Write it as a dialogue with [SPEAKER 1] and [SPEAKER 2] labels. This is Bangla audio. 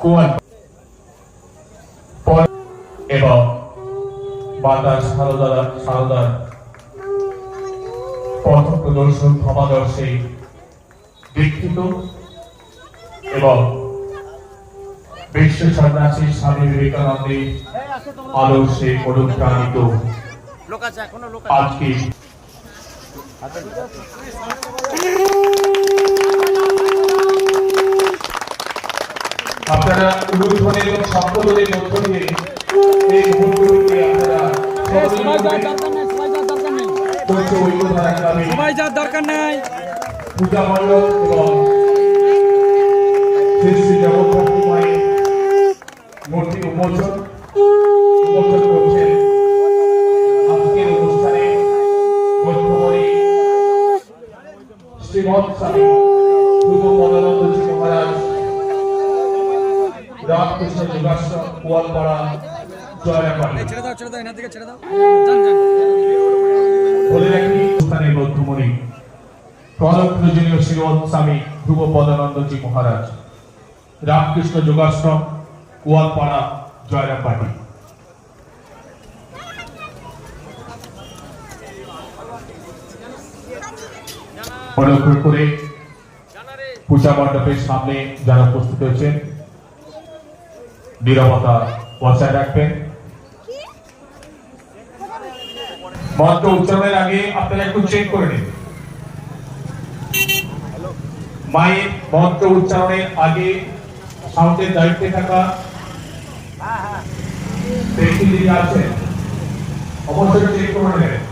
[SPEAKER 1] কুয়ান। এবং মাতা সারদা সারদার পথ প্রদর্শন ক্ষমাদর্শী দীক্ষিত এবং বিশ্ব সন্ন্যাসী স্বামী বিবেকানন্দের আদর্শে অনুপ্রাণিত আজকে আপনারা উলুধ্বনি এবং শব্দধ্বনির মধ্য দিয়ে এই মুহূর্তগুলিকে আপনারা
[SPEAKER 2] সবাই যাওয়ার দরকার নেই যাওয়ার দরকার নেই।
[SPEAKER 1] করছে ঐক্যধারা ক্লাবে
[SPEAKER 2] সবাই যাওয়ার দরকার নেই।
[SPEAKER 1] পূজা মণ্ডপ এবং শ্রী শ্রী জগদ্ধাত্রী মায়ের মূর্তি উন্মোচন উন্মোচন করছেন। আজকের অনুষ্ঠানে মধ্যমণি শ্রীমৎ স্বামী মহারাজ রামকৃষ্ণ কুয়ালপাড়া মহারাজ রামকৃষ্ণ যোগাশ্রম কুয়ালপাড়া জয়রামবাটি অনুগ্রহ করে পূজা মণ্ডপের সামনে যারা উপস্থিত হয়েছেন নিরবতা বজায় রাখবেন। মন্ত্র উচ্চারণের আগে আপনারা একটু চেক করে নিন। মায়ের মন্ত্র উচ্চারণের আগে সাউন্ডের দায়িত্বে থাকা ব্যক্তি যিনি আছেন, অবশ্যই চেক করে নেবেন।